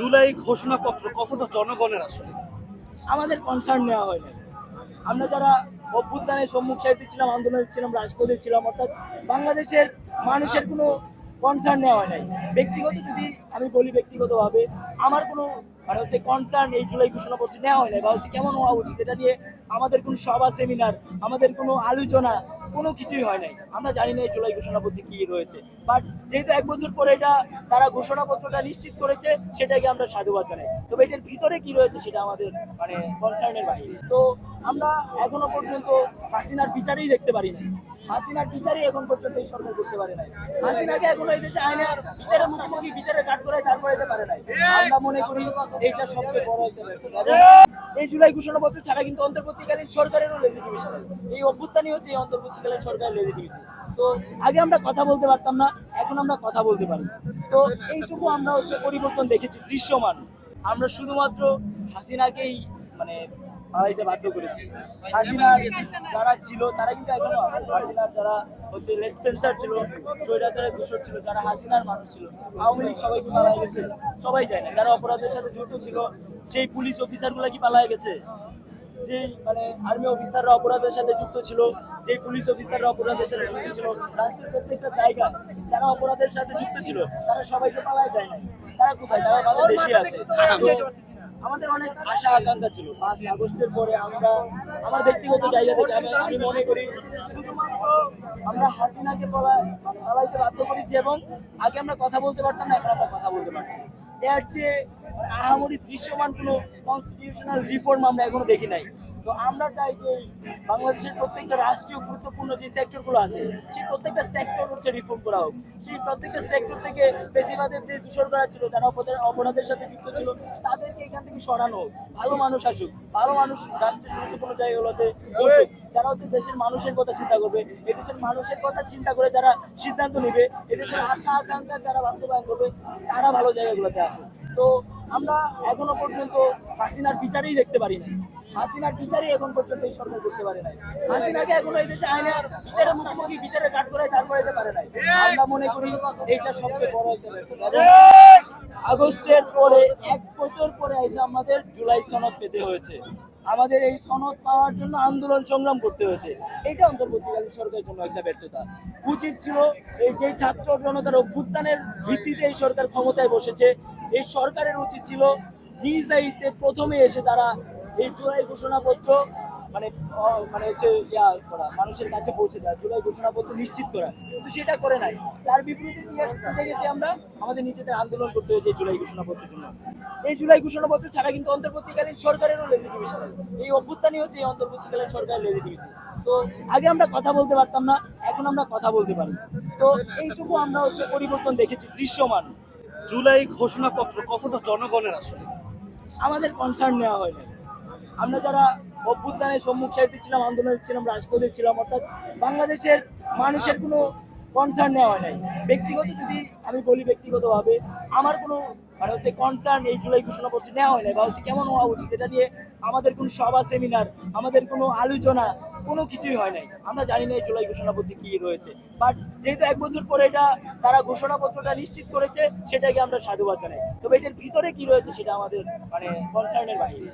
জুলাই ঘোষণাপত্র কতটা জনগণের আসলে? আমাদের কনসার্ন নেওয়া হয় না আমরা যারা অভ্যুত্থানের সম্মুখ সারিতে ছিলাম, আন্দোলনে ছিলাম, রাজপথে ছিলাম, অর্থাৎ বাংলাদেশের মানুষের কোনো কনসার্ন নেওয়া হয় নাই। ব্যক্তিগত যদি আমি বলি ব্যক্তিগতভাবে, আমার কোনো মানে হচ্ছে কনসার্ন এই জুলাই ঘোষণাপত্র নেওয়া হয় নাই বা হচ্ছে কেমন হওয়া উচিত, এটা নিয়ে আমাদের কোনো সভা সেমিনার আমাদের কোনো আলোচনা কোনো কিছুই হয় নাই। আমরা জানি না এই জুলাই ঘোষণাপত্রে কি রয়েছে। বাট যেহেতু এক বছর পরে এটা তারা ঘোষণাপত্রটা নিশ্চিত করেছে, সেটাকে আমরা সাধুবাদ জানাই। তবে এটার ভিতরে কি রয়েছে সেটা আমাদের মানে কনসার্নের বাইরে। তো আমরা এখনও পর্যন্ত হাসিনার বিচারেই দেখতে পারি না হাসিনার বিচারই এখন পর্যন্ত এই সরকার করতে পারে নাই। হাসিনাকে এখনও এই দেশে আইনে বিচারের মুখোমুখি, বিচারে কাট করে যেতে পারে নাই। আমরা মনে করি এইটা সবচেয়ে বড় একটা এই জুলাই ঘোষণাপত্র ছাড়া কিন্তু অন্তর্বর্তীকালীন সরকারেরও লেজিটিমেসি আছে। এই অভ্যুত্থানই হচ্ছে এই অন্তর্বর্তীকালীন সরকারের লেজিটিমেসি তো আগে আমরা কথা বলতে পারতাম না, এখন আমরা কথা বলতে পারি। তো এইটুকু আমরা হচ্ছে পরিবর্তন দেখেছি, দৃশ্যমান। আমরা শুধুমাত্র হাসিনাকেই মানে পালাইতে বাধ্য করেছি। হাসিনার যারা ছিল, তারা কিন্তু এখনও হাসিনার যারা হচ্ছে লেসপেন্সার ছিল, স্বৈরাচারের দূষর ছিল, যারা হাসিনার মানুষ ছিল, আওয়ামী লীগ সবাই কি পালায় গেছে, সবাই যায় না যারা অপরাধের সাথে যুক্ত ছিল সেই পুলিশ অফিসারগুলা কি পালায় গেছে? যেই মানে আর্মি অফিসাররা অপরাধের সাথে যুক্ত ছিল, যেই পুলিশ অফিসাররা অপরাধের সাথে যুক্ত ছিল, রাষ্ট্রের প্রত্যেকটা জায়গা যারা অপরাধের সাথে যুক্ত ছিল, তারা সবাইকে পালায় যায় না তারা কোথায়? তারা আমাদের দেশে আছে। আমাদের অনেক আশা, আকাঙ্ক্ষা ছিল। পাঁচ আগস্টের পরে আমরা, আমার ব্যক্তিগত জায়গা থেকে আমি আমি মনে করি, শুধুমাত্র আমরা হাসিনাকে পলা- মানে পালাইতে বাধ্য করেছি এবং আগে আমরা কথা বলতে পারতাম না, এখন আমরা কথা বলতে পারছি এর চেয়ে আহামরি দৃশ্যমান কোনো কনস্টিটিউশনাল রিফর্ম আমরা এখনও দেখি নাই। তো আমরা চাই যে বাংলাদেশের প্রত্যেকটা রাষ্ট্রীয় গুরুত্বপূর্ণ যে সেক্টরগুলো আছে, সেই প্রত্যেকটা সেক্টর হচ্ছে রিফর্ম করা হোক, সেই প্রত্যেকটা সেক্টর থেকে বেশিরভাগের যে দূষণ করা ছিল, যারা অপরাধের অপরাধের সাথে যুক্ত ছিল, তাদেরকে এখান থেকে সরানো হোক, ভালো মানুষ আসুক, ভালো মানুষ রাষ্ট্রের গুরুত্বপূর্ণ জায়গাগুলোতে বসুক, যারা হচ্ছে দেশের মানুষের কথা চিন্তা করবে, এদেশের মানুষের কথা চিন্তা করে যারা সিদ্ধান্ত নেবে, এদেশের আশা আকাঙ্ক্ষা যারা বাস্তবায়ন করবে, তারা ভালো জায়গাগুলোতে আসুক। তো আমরা এখনও পর্যন্ত হাসিনার বিচারেই দেখতে পারি না হাসিনার বিচারই এখন পর্যন্ত এই সরকার করতে পারে নাই। হাসিনাকে এখনও এই দেশে আইনে বিচারের মুখোমুখি বিচারে কাট করে তারপরে যেতে পারে নাই। আমরা মনে করি এইটা সবচেয়ে বড় একটা আগস্টের পরে, এক বছর পরে এসে আমাদের জুলাই সনদ পেতে হয়েছে। আমাদের এই সনদ পাওয়ার জন্য আন্দোলন সংগ্রাম করতে হয়েছে। এটা অন্তর্বর্তীকালীন সরকারের জন্য একটা ব্যর্থতা। উচিত ছিল এই যে ছাত্র জনতার অভ্যুত্থানের ভিত্তিতে এই সরকার ক্ষমতায় বসেছে এই সরকারের উচিত ছিল নিজ দায়িত্বে প্রথমে এসে তারা এই জুলাই ঘোষণাপত্র মানে মানে হচ্ছে ইয়া করা, মানুষের কাছে পৌঁছে দেওয়া, জুলাই ঘোষণাপত্র নিশ্চিত করা। কিন্তু সেটা করে নাই। তার বিপরীতে কোথায় গেছি আমরা? আমাদের নিজেদের আন্দোলন করতে হয়েছে জুলাই ঘোষণাপত্রের জন্য। এই জুলাই ঘোষণাপত্র ছাড়া কিন্তু অন্তর্বর্তীকালীন সরকারেরও লেজিটিমেসি আছে এই অভ্যুত্থানই হচ্ছে এই অন্তর্বর্তীকালীন সরকারের লেজিটিমেসি তো আগে আমরা কথা বলতে পারতাম না, এখন আমরা কথা বলতে পারি। তো এইটুকু আমরা হচ্ছে পরিবর্তন দেখেছি, দৃশ্যমান। জুলাই ঘোষণাপত্র কতটা জনগণের আসলে? আমাদের কনসার্ন নেওয়া হয় আমরা যারা অভ্যুত্থানের সম্মুখ সারিতে ছিলাম, আন্দোলনে ছিলাম, রাজপথে ছিলাম, অর্থাৎ বাংলাদেশের মানুষের কোনো কনসার্ন নেওয়া হয় নাই। ব্যক্তিগত যদি আমি বলি ব্যক্তিগতভাবে, আমার কোনো মানে হচ্ছে কনসার্ন এই জুলাই ঘোষণাপত্র নেওয়া হয় নাই বা হচ্ছে কেমন হওয়া উচিত, এটা নিয়ে আমাদের কোনো সভা সেমিনার আমাদের কোনো আলোচনা কোনো কিছুই হয় নাই। আমরা জানি না এই জুলাই ঘোষণাপত্রে কি রয়েছে। বাট যেহেতু এক বছর পরে এটা, তারা ঘোষণাপত্রটা নিশ্চিত করেছে, সেটাকে আমরা সাধুবাদ জানাই। তবে এটার ভিতরে কি রয়েছে সেটা আমাদের মানে কনসার্নের বাইরে।